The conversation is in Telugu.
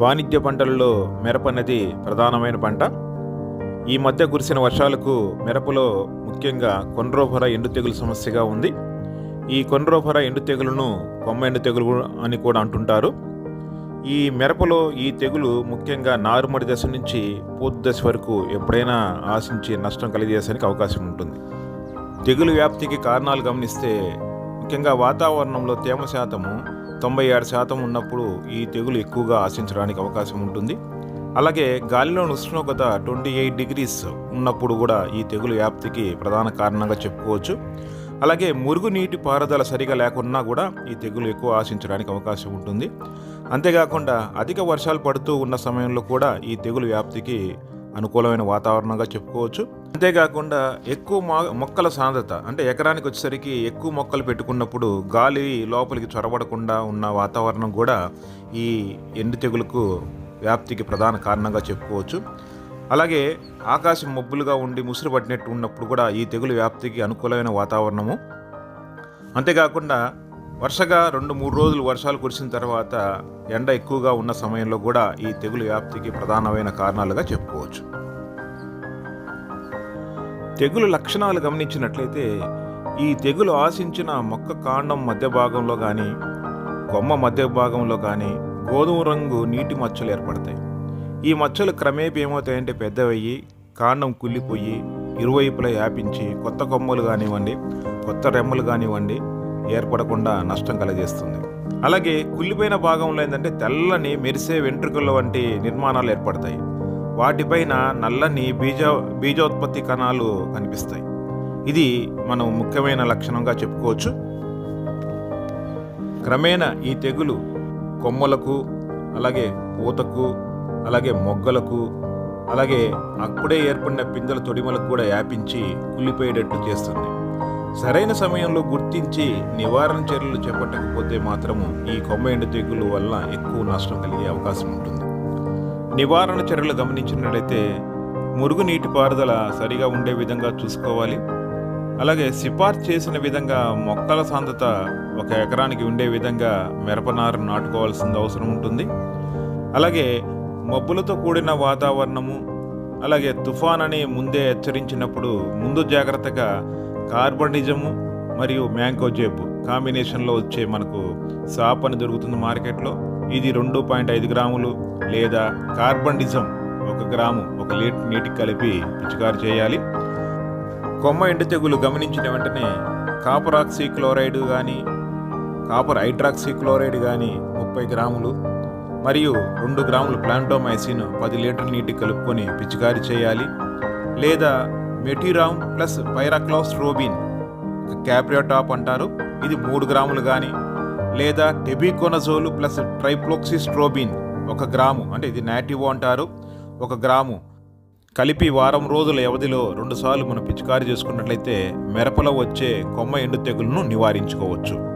వాణిజ్య పంటలలో మిరప అనేది ప్రధానమైన పంట. ఈ మధ్య కురిసిన వర్షాలకు మిరపలో ముఖ్యంగా కొండ్రోఫర ఎండు తెగులు సమస్యగా ఉంది. ఈ కొండ్రోఫర ఎండు తెగులును కొమ్మ ఎండు తెగులు అని కూడా అంటుంటారు. ఈ మిరపలో ఈ తెగులు ముఖ్యంగా నారుమడి దశ నుంచి పూర్తి దశ వరకు ఎప్పుడైనా ఆశించి నష్టం కలిగజేసానికి అవకాశం ఉంటుంది. తెగులు వ్యాప్తికి కారణాలు గమనిస్తే ముఖ్యంగా వాతావరణంలో తేమ శాతము తొంభై ఆరు శాతం ఉన్నప్పుడు ఈ తెగులు ఎక్కువగా ఆశించడానికి అవకాశం ఉంటుంది. అలాగే గాలిలోని ఉష్ణోగ్రత ట్వంటీ ఎయిట్ డిగ్రీస్ ఉన్నప్పుడు కూడా ఈ తెగులు వ్యాప్తికి ప్రధాన కారణంగా చెప్పుకోవచ్చు. అలాగే మురుగునీటి పారుదల సరిగా లేకున్నా కూడా ఈ తెగులు ఎక్కువ ఆశించడానికి అవకాశం ఉంటుంది. అంతేకాకుండా అధిక వర్షాలు పడుతూ ఉన్న సమయంలో కూడా ఈ తెగులు వ్యాప్తికి అనుకూలమైన వాతావరణంగా చెప్పుకోవచ్చు. అంతేకాకుండా ఎక్కువ మా- మొక్కల సాంద్రత అంటే ఎకరానికి వచ్చేసరికి ఎక్కువ మొక్కలు పెట్టుకున్నప్పుడు గాలి లోపలికి చొరబడకుండా ఉన్న వాతావరణం కూడా ఈ ఎండు తెగులకు వ్యాప్తికి ప్రధాన కారణంగా చెప్పుకోవచ్చు. అలాగే ఆకాశం మబ్బులుగా ఉండి ముసురు పట్టినట్టు ఉన్నప్పుడు కూడా ఈ తెగులు వ్యాప్తికి అనుకూలమైన వాతావరణము. అంతేకాకుండా వరుసగా రెండు మూడు రోజులు వర్షాలు కురిసిన తర్వాత ఎండ ఎక్కువగా ఉన్న సమయంలో కూడా ఈ తెగులు వ్యాప్తికి ప్రధానమైన కారణాలుగా చెప్పుకోవచ్చు. తెగులు లక్షణాలు గమనించినట్లయితే ఈ తెగులు ఆశించిన మొక్క కాండం మధ్య భాగంలో కానీ కొమ్మ మధ్య భాగంలో కానీ గోధుమ రంగు నీటి మచ్చలు ఏర్పడతాయి. ఈ మచ్చలు క్రమేపీ ఏమవుతాయంటే పెద్దవయ్యి కాండం కుళ్ళిపోయి ఇరువైపులా వ్యాపించి కొత్త కొమ్మలు కానివ్వండి కొత్త రెమ్మలు కానివ్వండి ఏర్పడకుండా నష్టం కలగజేస్తుంది అలాగే కుళ్ళిపోయిన భాగంలో ఏంటంటే తెల్లని మెరిసే వెంట్రుకల వంటి నిర్మాణాలు ఏర్పడతాయి. వాటిపైన నల్లని బీజ బీజోత్పత్తి కణాలు కనిపిస్తాయి. ఇది మనం ముఖ్యమైన లక్షణంగా చెప్పుకోవచ్చు. క్రమేణా ఈ తెగులు కొమ్మలకు అలాగే పూతకు అలాగే మొగ్గలకు అలాగే అప్పుడే ఏర్పడిన పిందెల తొడిమలకు కూడా వ్యాపించి కుళ్ళిపోయేటట్టు చేస్తుంది. సరైన సమయంలో గుర్తించి నివారణ చర్యలు చేపట్టకపోతే మాత్రము ఈ కొమ్మ ఎండు తెగులు వల్ల ఎక్కువ నష్టం కలిగే అవకాశం ఉంటుంది. నివారణ చర్యలు గమనించినట్లయితే మురుగునీటి పారుదల సరిగా ఉండే విధంగా చూసుకోవాలి. అలాగే సిఫార్సు చేసిన విధంగా మొక్కల సాంద్రత ఒక ఎకరానికి ఉండే విధంగా మిరపనారు నాటుకోవాల్సిన అవసరం ఉంటుంది. అలాగే మబ్బులతో కూడిన వాతావరణము అలాగే తుఫాన్ అని ముందే హెచ్చరించినప్పుడు ముందు జాగ్రత్తగా కార్బనిజము మరియు మ్యాంగో జేబు కాంబినేషన్లో వచ్చే మనకు సాప్ అని దొరుకుతుంది మార్కెట్లో. ఇది రెండు పాయింట్ ఐదు గ్రాములు లేదా కార్బనిజం ఒక గ్రాము ఒక లీటర్ నీటికి కలిపి పిచికారు చేయాలి. కొమ్మ ఎండు తెగులు గమనించిన వెంటనే కాపర్ ఆక్సీ క్లోరైడ్ కానీ కాపర్ హైడ్రాక్సీ క్లోరైడ్ కానీ ముప్పై గ్రాములు మరియు రెండు గ్రాములు ప్లాంటోమైసిన్ పది లీటర్ నీటి కలుపుకొని పిచికారి చేయాలి. లేదా మెటీరామ్ ప్లస్ పైరాక్లోస్ట్రోబిన్ క్యాప్రియోటాప్ అంటారు ఇది మూడు గ్రాములు కానీ లేదా టెబికోనజోలు ప్లస్ ట్రైప్లోక్సిస్ట్రోబిన్ ఒక గ్రాము అంటే ఇది నాటివో అంటారు. ఒక గ్రాము. కలిపి వారం రోజుల వ్యవధిలో రెండుసార్లు మనం పిచికారీ చేసుకున్నట్లయితే మిరపలో వచ్చే కొమ్మ ఎండు తెగులను నివారించుకోవచ్చు.